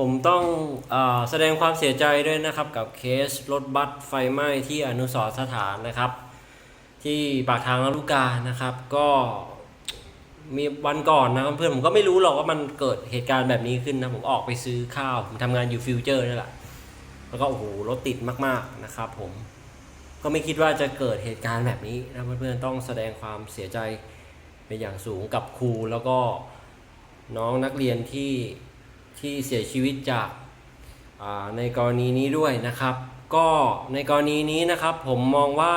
ผมต้องอแสดงความเสียใจด้วยนะครับกับเคสรถบัสไฟไหม้ที่อนุสรสถานนะครับ ที่ปากทางลำลูกกานะครับ ก็มีวันก่อนนะครับเพื่อนผมก็ไม่รู้หรอกว่ามันเกิดเหตุการณ์แบบนี้ขึ้นนะผมออกไปซื้อข้าว ผมทำงานอยู่ฟิวเจอร์นี่แหละแล้วก็โอ้โหรถติดมากๆนะครับ ผมก็ไม่คิดว่าจะเกิดเหตุการณ์แบบนี้นะเพื่อนๆต้องแสดงความเสียใจเป็นอย่างสูงกับครูแล้วก็น้องนักเรียนที่ ที่เสียชีวิตจากในกรณีนี้ด้วยนะครับ ก็ในกรณีนี้นะครับผมมองว่า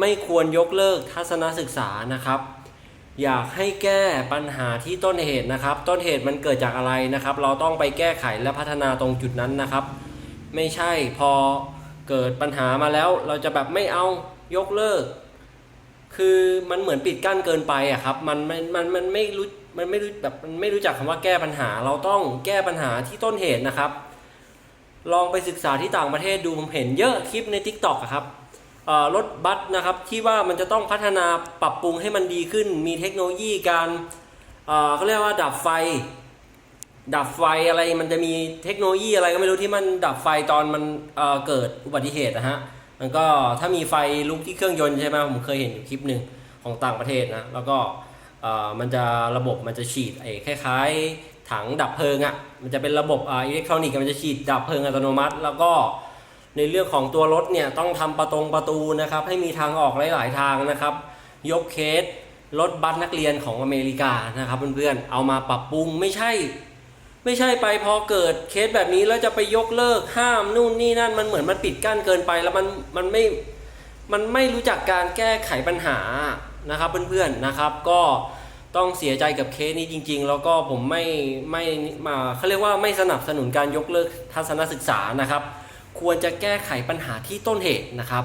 ไม่ควรยกเลิกทัศนศึกษานะครับ อยากให้แก้ปัญหาที่ต้นเหตุนะครับ ต้นเหตุมันเกิดจากอะไรนะครับ เราต้องไปแก้ไขและพัฒนาตรงจุดนั้นนะครับ ไม่ใช่พอเกิดปัญหามาแล้ว เราจะแบบไม่เอายกเลิก คือมันเหมือนปิดกั้นเกินไปอะครับ มันมันมันมันไม่รู้มันไม่รู้แบบมันไม่รู้จักคำว่าแก้ปัญหา เราต้องแก้ปัญหาที่ต้นเหตุนะครับ ลองไปศึกษาที่ต่างประเทศดูผมเห็นเยอะคลิปใน t ิ k t o k อะครับรถบัสนะครับที่ว่ามันจะต้องพัฒนาปรับปรุงให้มันดีขึ้น มีเทคโนโลยีการเขาเรียกว่าดับไฟ ดับไฟอะไรมันจะมีเทคโนโลยีอะไรก็ไม่รู้ที่มันดับไฟตอนมันเเกิดอุบัติเหตุนะฮะ มันก็ถ้ามีไฟลุกที่เครื่องยนต์ใช่ไหมผมเคยเห็นอยู่คลิปหนึ่งของต่างประเทศนะ แล้วก็มันจะระบบมันจะฉีดไอ้คล้ายๆ ถังดับเพลิงอะ่ะ มันจะเป็นระบบอ่าอิเล็กทรอนิกส์มันจะฉีดดับเพลิงอัตโนมัติ แล้วก็ในเรื่องของตัวรถเนี่ยต้องทำประตงประตูนะครับ ให้มีทางออกหลายๆทางนะครับ ยกเคสรถบัสนักเรียนของอเมริกานะครับเพื่อนๆเอามาปรับปรุงไม่ใช่ ไม่ใช่ไปพอเกิดเคสแบบนี้แล้วจะไปยกเลิกห้ามนู่นนี่นั่นมันเหมือนมันปิดกั้นเกินไป แล้วมันมันไม่มันไม่รู้จักการแก้ไขปัญหานะครับเพื่อนๆนะครับ ก็ต้องเสียใจกับเคสนี้จริง ๆ แล้วก็ผมไม่ไม่มาเขาเรียกว่าไม่สนับสนุนการยกเลิกทัศนศึกษานะครับ ควรจะแก้ไขปัญหาที่ต้นเหตุนะครับ